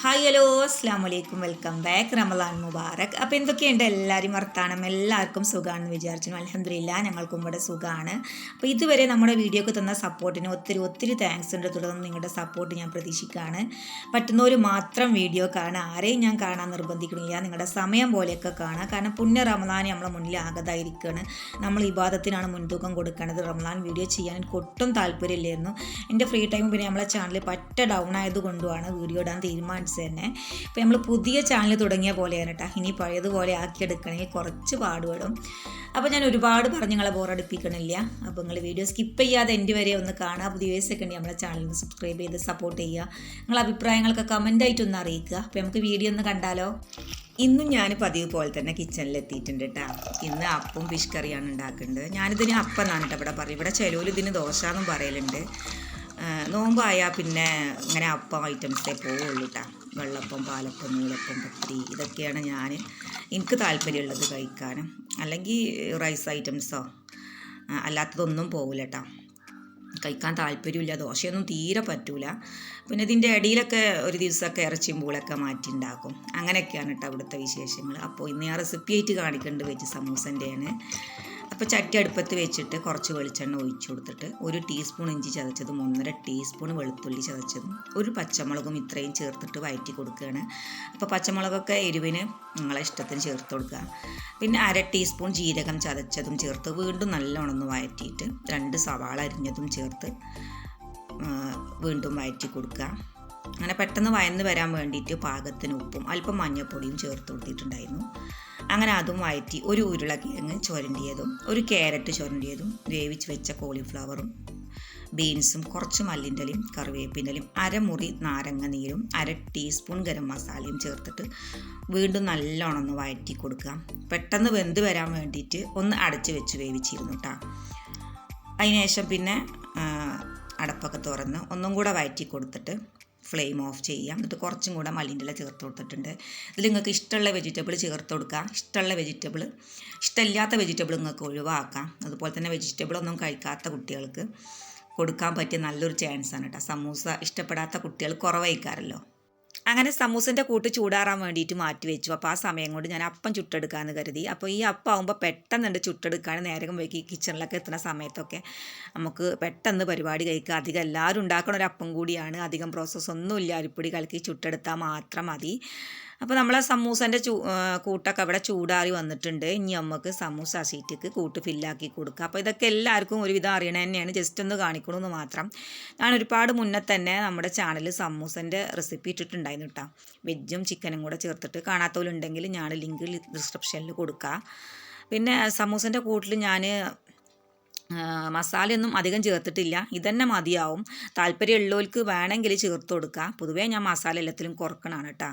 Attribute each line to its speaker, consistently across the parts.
Speaker 1: Hi hello അസ്സാം വലൈക്കും welcome back Ramadan Mubarak. അപ്പോൾ എന്തൊക്കെയുണ്ട്? എല്ലാവരും വർത്താനം. എല്ലാവർക്കും സുഖമാണെന്ന് വിചാരിച്ചു അലഹമില്ല ഞങ്ങൾക്കും ഇവിടെ സുഖമാണ് അപ്പോൾ ഇതുവരെ നമ്മുടെ വീഡിയോക്ക് തന്ന സപ്പോർട്ടിന് ഒത്തിരി ഒത്തിരി താങ്ക്സ് ഉണ്ട്. തുടർന്ന് നിങ്ങളുടെ സപ്പോർട്ട് ഞാൻ പ്രതീക്ഷിക്കുകയാണ്. പറ്റുന്നവർ മാത്രം വീഡിയോ കാണുക ആരെയും ഞാൻ കാണാൻ നിർബന്ധിക്കണില്ല. നിങ്ങളുടെ സമയം പോലെയൊക്കെ കാണുക കാരണം പുണ്യ റമദാൻ നമ്മളെ മുന്നിൽ ആകതായിരിക്കുകയാണ് നമ്മൾ ഇബാദത്തിനാണ് മുൻതൂക്കം കൊടുക്കേണ്ടത്. റമദാൻ വീഡിയോ ചെയ്യാൻ എനിക്ക് ഒട്ടും താല്പര്യമില്ലായിരുന്നു. എന്റെ ഫ്രീ ടൈം പിന്നെ നമ്മളെ ചാനൽ പറ്റ ഡൗൺ ആയതുകൊണ്ടുമാണ് വീഡിയോ ഇടാൻ തീരുമാനിച്ചത് തന്നെ. ഇപ്പോൾ നമ്മൾ പുതിയ ചാനൽ തുടങ്ങിയ പോലെയാണ് കേട്ടോ ഇനി പഴയതുപോലെ ആക്കിയെടുക്കണമെങ്കിൽ കുറച്ച് പാടുപെടും. അപ്പോൾ ഞാൻ ഒരുപാട് പറഞ്ഞ് നിങ്ങളെ ബോറടിപ്പിക്കണില്ല അപ്പോൾ നിങ്ങൾ വീഡിയോ സ്കിപ്പ് ചെയ്യാതെ എന്റെ വരെ ഒന്ന് കാണുക പുതിയ വയസ്സൊക്കെ ഉണ്ടെങ്കിൽ നമ്മളെ ചാനലിന് സബ്സ്ക്രൈബ് ചെയ്ത് സപ്പോർട്ട് ചെയ്യുക. നിങ്ങളെ അഭിപ്രായങ്ങളൊക്കെ ഒന്ന് അറിയിക്കുക. അപ്പോൾ നമുക്ക് വീഡിയോ ഒന്ന് കണ്ടാലോ? ഇന്നും ഞാൻ പതിവ് പോലെ തന്നെ കിച്ചണിൽ എത്തിയിട്ടുണ്ട് കേട്ടോ ഇന്ന് അപ്പം ഫിഷ് കറിയാണ് ഉണ്ടാക്കുന്നത് ഞാനിതിന് അപ്പം എന്നാണ് കേട്ടോ ഇവിടെ പറയും ഇവിടെ ചിലവിൽ ഇതിന് ദോശ എന്നും പറയലുണ്ട്. നോമ്പായാൽ പിന്നെ ഇങ്ങനെ അപ്പം ഐറ്റംസേ പോവുള്ളൂ കേട്ടോ വെള്ളപ്പം പാലപ്പം നൂലപ്പം പത്തിരി ഇതൊക്കെയാണ് ഞാൻ എനിക്ക് താല്പര്യമുള്ളത് കഴിക്കാനും. അല്ലെങ്കിൽ റൈസ് ഐറ്റംസോ അല്ലാത്തതൊന്നും പോകില്ല കേട്ടോ കഴിക്കാൻ താല്പര്യമില്ല ദോശയൊന്നും തീരെ പറ്റൂല. പിന്നെ ഇതിന്റെ ഇടയിലൊക്കെ ഒരു ദിവസമൊക്കെ ഇറച്ചിയും പൂളൊക്കെ മാറ്റി ഉണ്ടാക്കും അങ്ങനെയൊക്കെയാണ് കേട്ടോ അവിടുത്തെ വിശേഷങ്ങൾ അപ്പോൾ ഇന്ന് ഞാൻ റെസിപ്പി ആയിട്ട് കാണിക്കേണ്ടത് വെച്ച് സമൂസന്റെയാണ് അപ്പോൾ ചട്ടി അടുപ്പത്ത് വെച്ചിട്ട് കുറച്ച് വെളിച്ചെണ്ണ ഒഴിച്ചു കൊടുത്തിട്ട് ഒരു ടീസ്പൂൺ ഇഞ്ചി ചതച്ചതും ഒന്നര ടീസ്പൂൺ വെളുത്തുള്ളി ചതച്ചതും ഒരു പച്ചമുളകും ഇത്രയും ചേർത്തിട്ട് വഴറ്റി കൊടുക്കുകയാണ്. അപ്പോൾ പച്ചമുളകൊക്കെ എരിവിന് നിങ്ങളെ ഇഷ്ടത്തിന് ചേർത്ത് കൊടുക്കുക. പിന്നെ അര ടീസ്പൂൺ ജീരകം ചതച്ചതും ചേർത്ത് വീണ്ടും നല്ലോണം വഴറ്റിയിട്ട് രണ്ട് സവാള അരിഞ്ഞതും ചേർത്ത് വീണ്ടും വഴറ്റി കൊടുക്കുക. അങ്ങനെ പെട്ടെന്ന് വയന്ന് വരാൻ വേണ്ടിയിട്ട് പാകത്തിന് ഉപ്പും അല്പം മഞ്ഞൾപ്പൊടിയും ചേർത്ത് കൊടുത്തിട്ടുണ്ടായിരുന്നു. അങ്ങനെ അതും വയറ്റി ഒരു ഉരുളക്കിഴങ്ങ് ചുരണ്ടിയതും ഒരു ക്യാരറ്റ് ചുരണ്ടിയതും വേവിച്ച് വെച്ച കോളിഫ്ലവറും ബീൻസും കുറച്ച് മല്ലിന്റെലയും കറിവേപ്പിന്റെലയും അരമുറി നാരങ്ങ നീരും അര ടീസ്പൂൺ ഗരം മസാലയും ചേർത്തിട്ട് വീണ്ടും നല്ലോണം ഒന്ന് വഴറ്റി കൊടുക്കുക. പെട്ടെന്ന് വെന്ത് വരാൻ വേണ്ടിയിട്ട് ഒന്ന് അടച്ച് വെച്ച് വേവിച്ചിരുന്നു കേട്ടോ അതിനുശേഷം പിന്നെ അടപ്പൊക്കെ തുറന്ന് ഒന്നും കൂടെ വഴറ്റി കൊടുത്തിട്ട് ഫ്ലെയിം ഓഫ് ചെയ്യാം എന്നിട്ട് കുറച്ചും കൂടെ മല്ലിന്റെ ഇല ചേർത്ത് കൊടുത്തിട്ടുണ്ട്. ഇതിൽ നിങ്ങൾക്ക് ഇഷ്ടമുള്ള വെജിറ്റബിൾ ചേർത്ത് കൊടുക്കാം ഇഷ്ടമുള്ള വെജിറ്റബിൾ ഇഷ്ടമില്ലാത്ത വെജിറ്റബിൾ നിങ്ങൾക്ക് ഒഴിവാക്കാം. അതുപോലെ തന്നെ വെജിറ്റബിൾ ഒന്നും കഴിക്കാത്ത കുട്ടികൾക്ക് കൊടുക്കാൻ പറ്റിയ നല്ലൊരു ചാൻസാണ് കേട്ടോ സമൂസ ഇഷ്ടപ്പെടാത്ത കുട്ടികൾ കുറവായിക്കാറല്ലോ അങ്ങനെ സമൂസന്റെ കൂട്ട് ചൂടാറാൻ വേണ്ടിയിട്ട് മാറ്റി വെച്ചു. അപ്പോൾ ആ സമയം കൊണ്ട് ഞാൻ അപ്പം ചുട്ടെടുക്കാമെന്ന് കരുതി. അപ്പോൾ ഈ അപ്പം ആകുമ്പോൾ പെട്ടെന്നുണ്ട് ചുട്ടെടുക്കാൻ നേരം വൈകി കിച്ചണിലൊക്കെ എത്തുന്ന സമയത്തൊക്കെ നമുക്ക് പെട്ടെന്ന് പരിപാടി കഴിക്കുക. അധികം എല്ലാവരും ഉണ്ടാക്കുന്ന ഒരു അപ്പം കൂടിയാണ്. അധികം പ്രോസസ്സ് ഒന്നും ഇല്ല. അരിപ്പൊടി കലക്കി ചുട്ടെടുത്താൽ മാത്രം മതി. അപ്പോൾ നമ്മളെ സമൂസന്റെ ചൂ കൂട്ടൊക്കെ അവിടെ ചൂടാറി വന്നിട്ടുണ്ട്. ഇനി നമുക്ക് സമൂസ സീറ്റിക്ക് കൂട്ട് ഫില്ലാക്കി കൊടുക്കുക അപ്പോൾ ഇതൊക്കെ എല്ലാവർക്കും ഒരുവിധം അറിയണ തന്നെയാണ്. ജസ്റ്റ് ഒന്ന് കാണിക്കണമെന്ന് മാത്രം. ഞാൻ ഒരുപാട് മുന്നേ തന്നെ നമ്മുടെ ചാനലിൽ സമൂസന്റെ റെസിപ്പി ഇട്ടിട്ടുണ്ടായിരുന്നു. കേട്ടോ വെജും ചിക്കനും കൂടെ ചേർത്തിട്ട് കാണാത്തവരുണ്ടെങ്കിൽ ഞാൻ ലിങ്ക് ഡിസ്ക്രിപ്ഷനിൽ കൊടുക്കുക പിന്നെ സമൂസന്റെ കൂട്ടിൽ ഞാൻ മസാലയൊന്നും അധികം ചേർത്തിട്ടില്ല. ഇതന്നെ മതിയാവും. താല്പര്യമുള്ളവർക്ക് വേണമെങ്കിൽ ചേർത്ത് കൊടുക്കുക പൊതുവേ ഞാൻ മസാല എല്ലാത്തിലും കുറക്കണമാണ് കേട്ടോ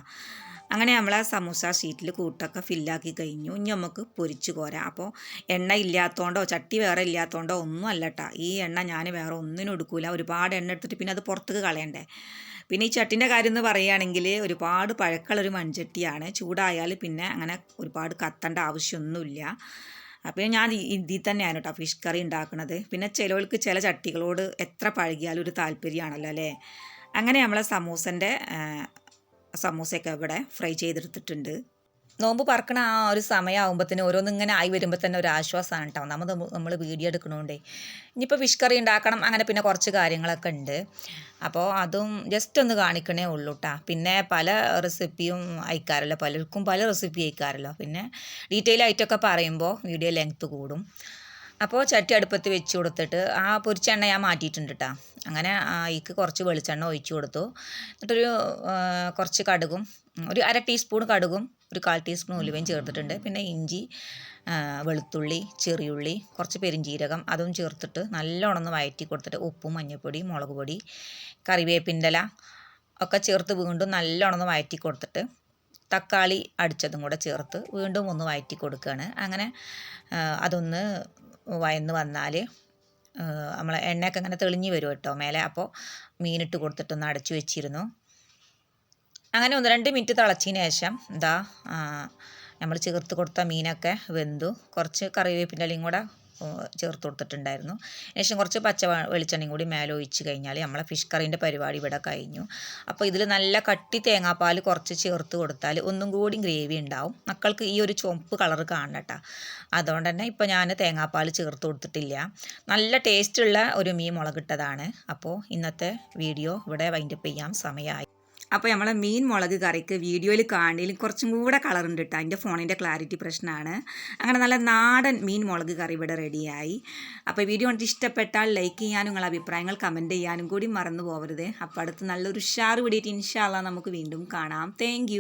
Speaker 1: അങ്ങനെ നമ്മൾ ആ സമൂസ ഷീറ്റിൽ കൂട്ടൊക്കെ ഫില്ലാക്കി കഴിഞ്ഞു. ഇനി നമുക്ക് പൊരിച്ച് കോരാം. അപ്പോൾ എണ്ണ ഇല്ലാത്തതുകൊണ്ടോ ചട്ടി വേറെ ഇല്ലാത്തതുകൊണ്ടോ ഒന്നും അല്ല കേട്ടോ ഈ എണ്ണ ഞാൻ വേറെ ഒന്നിനും എടുക്കില്ല ഒരുപാട് എണ്ണ എടുത്തിട്ട് പിന്നെ അത് പുറത്തേക്ക് കളയണ്ടേ. പിന്നെ ഈ ചട്ടിന്റെ കാര്യം എന്ന് പറയുകയാണെങ്കിൽ ഒരുപാട് പഴക്കമുള്ളൊരു മൺചട്ടിയാണ്. ചൂടായാൽ പിന്നെ അങ്ങനെ ഒരുപാട് കത്തേണ്ട ആവശ്യമൊന്നുമില്ല. അപ്പോൾ ഞാൻ ഇതിൽ തന്നെയാണ് കേട്ടോ ഫിഷ് കറി ഉണ്ടാക്കുന്നത് പിന്നെ ചിലവർക്ക് ചില ചട്ടികളോട് എത്ര പഴകിയാലും ഒരു താല്പര്യമാണല്ലോ അല്ലേ? അങ്ങനെ നമ്മളെ സമൂസന്റെ സമൂസയൊക്കെ ഇവിടെ ഫ്രൈ ചെയ്തെടുത്തിട്ടുണ്ട്. നോമ്പ് പറക്കണ ആ ഒരു സമയമാകുമ്പോഴത്തേന് ഓരോന്ന് ഇങ്ങനെ ആയി വരുമ്പോൾ തന്നെ ഒരു ആശ്വാസമാണ് കേട്ടോ നമ്മൾ നമ്മൾ വീഡിയോ എടുക്കണോണ്ടേ. ഇനിയിപ്പോൾ ഫിഷ് കറി ഉണ്ടാക്കണം അങ്ങനെ പിന്നെ കുറച്ച് കാര്യങ്ങളൊക്കെ ഉണ്ട്. അപ്പോൾ അതും ജസ്റ്റ് ഒന്ന് കാണിക്കണേ ഉള്ളൂ കേട്ടോ പിന്നെ പല റെസിപ്പിയും അയക്കാറല്ലോ. പലർക്കും പല റെസിപ്പി അയക്കാറല്ലോ. പിന്നെ ഡീറ്റെയിൽ ആയിട്ടൊക്കെ പറയുമ്പോൾ വീഡിയോ ലെങ്ത്ത് കൂടും. അപ്പോൾ ചട്ടി അടുപ്പത്ത് വെച്ച് കൊടുത്തിട്ട് ആ പൊരിച്ചെണ്ണ ഞാൻ മാറ്റിയിട്ടുണ്ട് കേട്ടോ അങ്ങനെ അതിക്ക് കുറച്ച് വെളിച്ചെണ്ണ ഒഴിച്ചു കൊടുത്തു. എന്നിട്ടൊരു കുറച്ച് കടുകും ഒരു അര ടീസ്പൂൺ കടുകും ഒരു കാൽ ടീസ്പൂൺ ഉലുവയും ചേർത്തിട്ടുണ്ട്. പിന്നെ ഇഞ്ചി വെളുത്തുള്ളി ചെറിയുള്ളി കുറച്ച് പെരിഞ്ജീരകം അതും ചേർത്തിട്ട് നല്ലോണം വയറ്റി കൊടുത്തിട്ട് ഉപ്പും മഞ്ഞൾപ്പൊടി മുളക് പൊടി കറിവേപ്പിന്റെ ഇല ഒക്കെ ചേർത്ത് വീണ്ടും നല്ലോണം വയറ്റി കൊടുത്തിട്ട് തക്കാളി അടിച്ചതും കൂടെ ചേർത്ത് വീണ്ടും ഒന്ന് വയറ്റി കൊടുക്കുകയാണ്. അങ്ങനെ അതൊന്ന് വയന്ന് വന്നാൽ നമ്മൾ എണ്ണയൊക്കെ ഇങ്ങനെ തെളിഞ്ഞ് വരും കേട്ടോ. മേലെ അപ്പോൾ മീനിട്ട് കൊടുത്തിട്ടൊന്ന് അടച്ചു വെച്ചിരുന്നു. അങ്ങനെ ഒന്ന് രണ്ട് മിനിറ്റ് തിളച്ചതിന് ശേഷം എന്താ നമ്മൾ ചേർത്ത് കൊടുത്ത മീനൊക്കെ വെന്തു. കുറച്ച് കറിവേപ്പിന്റെ ഇലയും കൂടെ ചേർത്ത് കൊടുത്തിട്ടുണ്ടായിരുന്നു. ശേഷം കുറച്ച് പച്ച വെളിച്ചെണ്ണയും കൂടി മേലെ ഒഴിച്ച് കഴിഞ്ഞാൽ നമ്മളെ ഫിഷ് കറീന്റെ പരിപാടി ഇവിടെ കഴിഞ്ഞു. അപ്പോൾ ഇതിൽ നല്ല കട്ടി തേങ്ങാപ്പാൽ കുറച്ച് ചേർത്ത് കൊടുത്താൽ ഒന്നും കൂടി ഗ്രേവി ഉണ്ടാവും. മക്കൾക്ക് ഈ ഒരു ചുവപ്പ് കളർ കേട്ടോ അതുകൊണ്ട് തന്നെ ഇപ്പോൾ ഞാൻ തേങ്ങാപ്പാൽ ചേർത്ത് കൊടുത്തിട്ടില്ല. നല്ല ടേസ്റ്റുള്ള ഒരു മീൻ മുളകിട്ടതാണ്. അപ്പോൾ ഇന്നത്തെ വീഡിയോ ഇവിടെ വൈൻഡപ്പ് ചെയ്യാൻ സമയമായി അപ്പോൾ നമ്മളെ മീൻ മുളക് കറിക്ക് വീഡിയോയിൽ കാണുന്നതിൽ കുറച്ചും കൂടെ കളർ ഉണ്ട് കേട്ടോ എന്റെ ഫോണിന്റെ ക്ലാരിറ്റി പ്രശ്നമാണ് അങ്ങനെ നല്ല നാടൻ മീൻ മുളക് കറി ഇവിടെ റെഡിയായി അപ്പോൾ വീഡിയോ കണ്ടിട്ട് ഇഷ്ടപ്പെട്ടാൽ ലൈക്ക് ചെയ്യാനും നിങ്ങളുടെ അഭിപ്രായങ്ങൾ കമന്റ് ചെയ്യാനും കൂടി മറന്നു പോകരുത് അപ്പോൾ അടുത്ത് നല്ലൊരു ഉഷാറ് പിടിയിട്ട് ഇൻഷാല്ല നമുക്ക് വീണ്ടും കാണാം. താങ്ക്